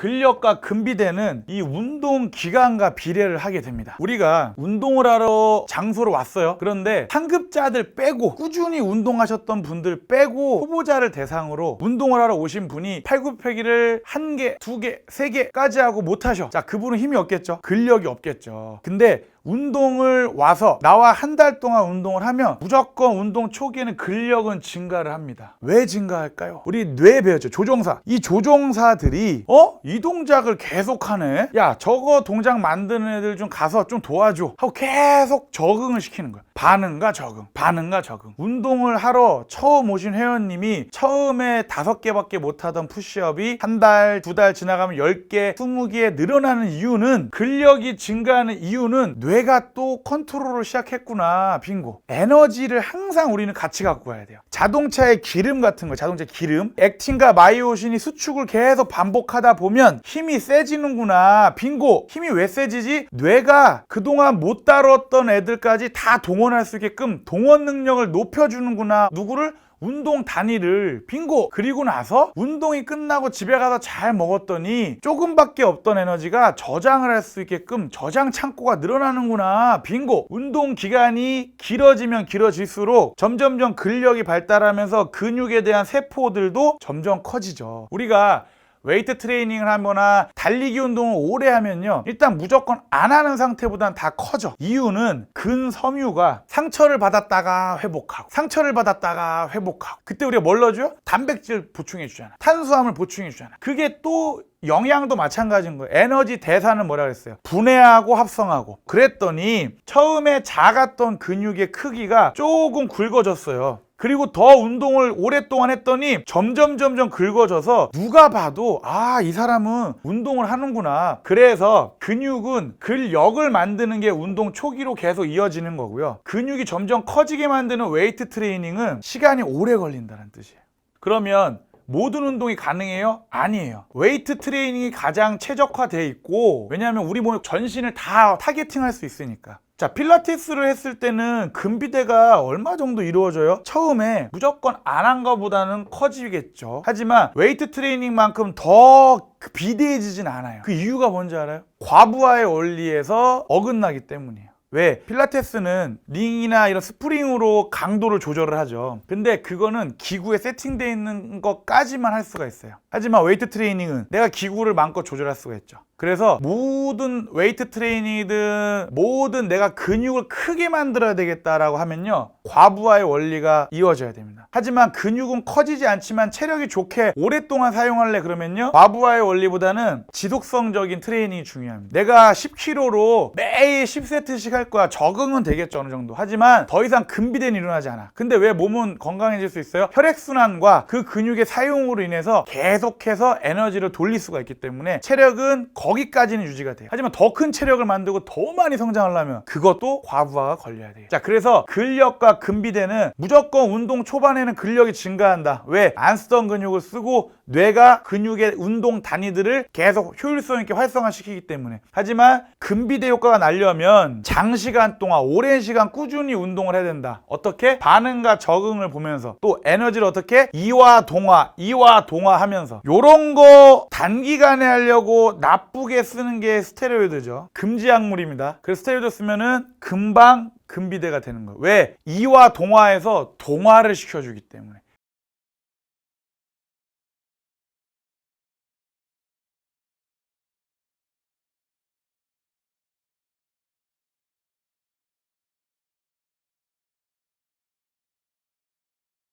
근력과 근비대는 이 운동 기간과 비례를 하게 됩니다. 우리가 운동을 하러 장소로 왔어요. 그런데 상급자들 빼고 꾸준히 운동하셨던 분들 빼고 후보자를 대상으로 운동을 하러 오신 분이 팔굽혀펴기를 한 개, 두 개, 세 개까지 하고 못 하셔. 자, 그분은 힘이 없겠죠. 근력이 없겠죠. 근데 운동을 와서 나와 한 달 동안 운동을 하면 무조건 운동 초기에는 근력은 증가를 합니다. 왜 증가할까요? 우리 뇌 배웠죠. 조종사. 이 조종사들이 어? 이 동작을 계속하네. 야, 저거 동작 만드는 애들 좀 가서 좀 도와줘. 하고 계속 적응을 시키는 거야. 반응과 적응, 반응과 적응. 운동을 하러 처음 오신 회원님이 처음에 다섯 개밖에 못 하던 푸시업이 한 달, 두 달 지나가면 열 개, 스무 개 늘어나는 이유는 근력이 증가하는 이유는 뇌가 또 컨트롤을 시작했구나. 빙고. 에너지를 항상 우리는 같이 갖고 가야 돼요. 자동차의 기름 같은 거, 자동차 기름. 액틴과 마이오신이 수축을 계속 반복하다 보면 힘이 세지는구나. 빙고. 힘이 왜 세지지? 뇌가 그동안 못 다뤘던 애들까지 다 동원할 수 있게끔 동원 능력을 높여주는구나. 누구를? 운동 단위를 빙고 그리고 나서 운동이 끝나고 집에 가서 잘 먹었더니 조금밖에 없던 에너지가 저장을 할 수 있게끔 저장 창고가 늘어나는구나. 빙고. 운동 기간이 길어지면 길어질수록 점점점 근력이 발달하면서 근육에 대한 세포들도 점점 커지죠. 우리가 웨이트 트레이닝을 하거나 달리기 운동을 오래 하면요 일단 무조건 안 하는 상태보다는 다 커져 이유는 근섬유가 상처를 받았다가 회복하고 상처를 받았다가 회복하고 그때 우리가 뭘 넣어줘요? 단백질 보충해 주잖아 탄수화물 보충해 주잖아 그게 또 영양도 마찬가지인 거예요. 에너지 대사는 뭐라 그랬어요? 분해하고 합성하고. 그랬더니 처음에 작았던 근육의 크기가 조금 굵어졌어요. 그리고 더 운동을 오랫동안 했더니 점점 점점 굵어져서 누가 봐도 아 이 사람은 운동을 하는구나 그래서 근육은 근력을 만드는 게 운동 초기로 계속 이어지는 거고요 근육이 점점 커지게 만드는 웨이트 트레이닝은 시간이 오래 걸린다는 뜻이에요 그러면 모든 운동이 가능해요? 아니에요. 웨이트 트레이닝이 가장 최적화되어 있고 왜냐하면 우리 몸의 전신을 다 타겟팅 할 수 있으니까. 자, 필라테스를 했을 때는 근비대가 얼마 정도 이루어져요? 처음에 무조건 안 한 것보다는 커지겠죠. 하지만 웨이트 트레이닝만큼 더 비대해지진 않아요. 그 이유가 뭔지 알아요? 과부하의 원리에서 어긋나기 때문이에요. 왜? 필라테스는 링이나 이런 스프링으로 강도를 조절을 하죠. 근데 그거는 기구에 세팅되어 있는 것까지만 할 수가 있어요. 하지만 웨이트 트레이닝은 내가 기구를 마음껏 조절할 수가 있죠. 그래서 모든 웨이트 트레이닝이든 모든 내가 근육을 크게 만들어야 되겠다라고 하면요. 과부하의 원리가 이루어져야 됩니다. 하지만 근육은 커지지 않지만 체력이 좋게 오랫동안 사용할래 그러면요. 과부하의 원리보다는 지속성적인 트레이닝이 중요합니다. 내가 10kg로 매일 10세트씩 할 거야. 적응은 되겠죠. 어느 정도. 하지만 더 이상 근비대는 일어나지 않아. 근데 왜 몸은 건강해질 수 있어요? 혈액순환과 그 근육의 사용으로 인해서 계속해서 에너지를 돌릴 수가 있기 때문에 체력은 거 기까지는 유지가 돼요. 하지만 더 큰 체력을 만들고 더 많이 성장하려면 그것도 과부하가 걸려야 돼요. 자, 그래서 근력과 근비대는 무조건 운동 초반에는 근력이 증가한다. 왜? 안 쓰던 근육을 쓰고 뇌가 근육의 운동 단위들을 계속 효율성 있게 활성화시키기 때문에. 하지만 근비대 효과가 나려면 장시간 동안 오랜 시간 꾸준히 운동을 해야 된다. 어떻게? 반응과 적응을 보면서 또 에너지를 어떻게? 이와 동화, 이와 동화 하면서 요런 거 단기간에 하려고 나 쁘게 쓰는 게 스테로이드죠. 금지 약물입니다. 그래서 스테로이드 쓰면은 금방 근비대가 되는 거예요. 왜? 이와 동화에서 동화를 시켜주기 때문에.